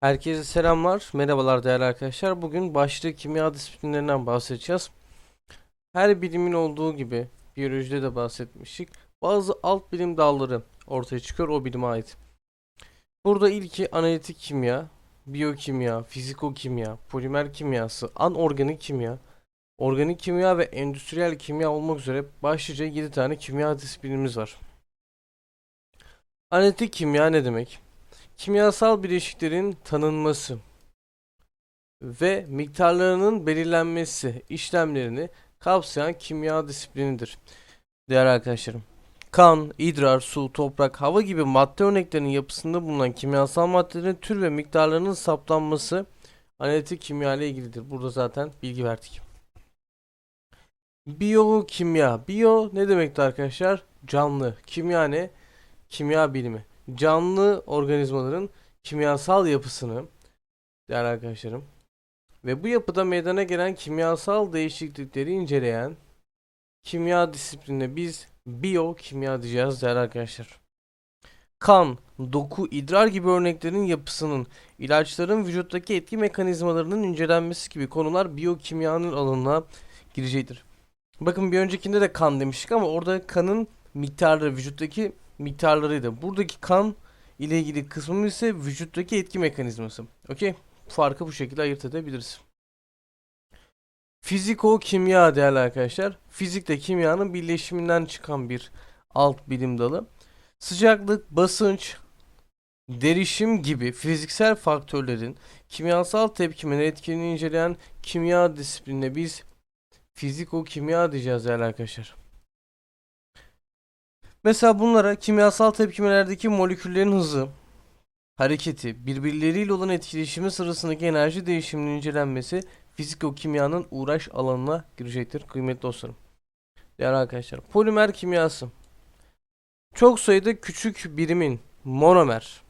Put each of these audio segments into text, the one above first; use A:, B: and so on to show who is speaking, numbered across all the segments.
A: Herkese selamlar, merhabalar değerli arkadaşlar. Bugün başta kimya disiplinlerinden bahsedeceğiz. Her bilimin olduğu gibi biyolojide de bahsetmiştik. Bazı alt bilim dalları ortaya çıkıyor o bilime ait. Burada ilki analitik kimya, biyokimya, fizikokimya, polimer kimyası, anorganik kimya, organik kimya ve endüstriyel kimya olmak üzere başlıca 7 tane kimya disiplinimiz var. Analitik kimya ne demek? Kimyasal bileşiklerin tanınması ve miktarlarının belirlenmesi işlemlerini kapsayan kimya disiplinidir. Değerli arkadaşlarım, kan, idrar, su, toprak, hava gibi madde örneklerinin yapısında bulunan kimyasal maddelerin tür ve miktarlarının saptanması analitik kimya ile ilgilidir. Burada zaten bilgi verdik. Biyokimya. Biyo ne demekti arkadaşlar? Canlı. Kimya ne? Kimya bilimi canlı organizmaların kimyasal yapısını değerli arkadaşlarım ve bu yapıda meydana gelen kimyasal değişiklikleri inceleyen kimya disiplinine biz biyokimya diyeceğiz değerli arkadaşlar. Kan, doku, idrar gibi örneklerin yapısının, ilaçların vücuttaki etki mekanizmalarının incelenmesi gibi konular biyokimyanın alanına girecektir. Bakın bir öncekinde de kan demiştik ama orada kanın miktarları, vücuttaki miktarlarıydı. Buradaki kan ile ilgili kısmı ise vücuttaki etki mekanizması. Okey? Farkı bu şekilde ayırt edebiliriz. Fiziko kimya değerli arkadaşlar. Fizikte kimyanın birleşiminden çıkan bir alt bilim dalı. Sıcaklık, basınç, derişim gibi fiziksel faktörlerin kimyasal tepkimenin etkilerini inceleyen kimya disiplinine biz fiziko kimya diyeceğiz değerli arkadaşlar. Mesela bunlara kimyasal tepkimelerdeki moleküllerin hızı, hareketi, birbirleriyle olan etkileşimi sırasındaki enerji değişiminin incelenmesi fiziko-kimyanın uğraş alanına girecektir kıymetli dostlarım. Değerli arkadaşlar, polimer kimyası. Çok sayıda küçük birimin monomer,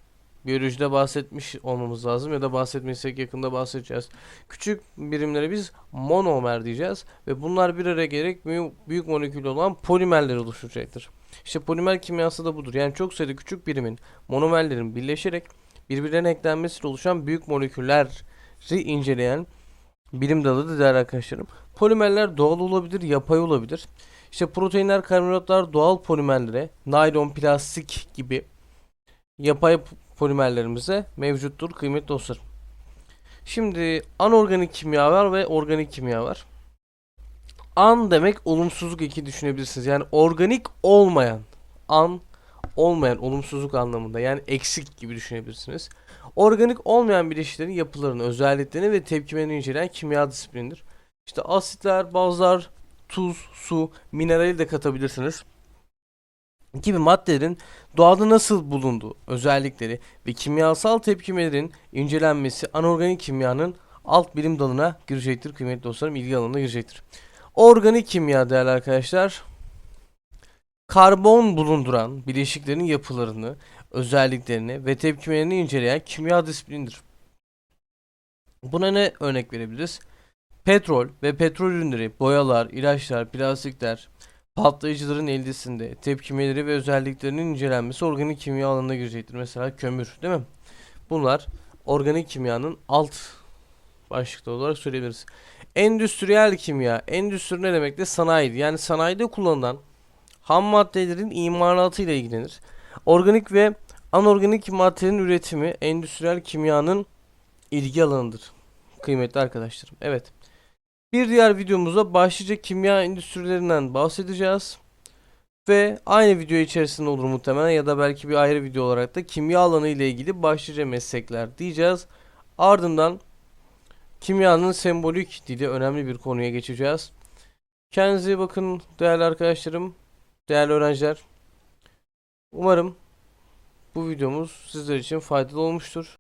A: biyolojide bahsetmiş olmamız lazım ya da bahsetmesek yakında bahsedeceğiz. Küçük birimlere biz monomer diyeceğiz ve bunlar bir araya gelerek büyük molekül olan polimerler oluşturacaktır. İşte polimer kimyası da budur. Yani çok sayıda küçük birimin monomerlerin birleşerek birbirlerine eklenmesiyle oluşan büyük molekülleri inceleyen bilim dalıdır değerli arkadaşlarım. Polimerler doğal olabilir, yapay olabilir. İşte proteinler, karbonhidratlar doğal polimerlere, naylon, plastik gibi yapay polimerlerimize mevcuttur kıymetli dostlarım. Şimdi anorganik kimya var ve organik kimya var. An demek olumsuzluk iki düşünebilirsiniz. Yani organik olmayan, an olmayan olumsuzluk anlamında yani eksik gibi düşünebilirsiniz. Organik olmayan bileşiklerin yapılarını, özelliklerini ve tepkimelerini inceleyen kimya disiplinidir. İşte asitler, bazlar, tuz, su, minerali de katabilirsiniz gibi maddelerin doğada nasıl bulunduğu, özellikleri ve kimyasal tepkimelerin incelenmesi anorganik kimyanın alt bilim dalına girecektir kıymetli dostlarım, ilgi alanına girecektir. Organik kimya değerli arkadaşlar, karbon bulunduran bileşiklerin yapılarını, özelliklerini ve tepkimelerini inceleyen kimya disiplindir. Buna ne örnek verebiliriz? Petrol ve petrol ürünleri, boyalar, ilaçlar, plastikler, patlayıcıların eldesinde tepkimeleri ve özelliklerinin incelenmesi organik kimya alanına girecektir. Mesela kömür değil mi? Bunlar organik kimyanın alt başlıkta olarak söyleyebiliriz. Endüstriyel kimya. Endüstri ne demek de sanayi. Yani sanayide kullanılan ham maddelerin imalatı ile ilgilenir. Organik ve anorganik maddelerin üretimi endüstriyel kimyanın ilgi alanıdır. Kıymetli arkadaşlarım. Evet. Bir diğer videomuzda başlıca kimya endüstrilerinden bahsedeceğiz. Ve aynı video içerisinde olur muhtemelen ya da belki bir ayrı video olarak da kimya alanı ile ilgili başlıca meslekler diyeceğiz. Ardından kimyanın sembolik dili önemli bir konuya geçeceğiz. Kendinize bakın değerli arkadaşlarım, değerli öğrenciler. Umarım bu videomuz sizler için faydalı olmuştur.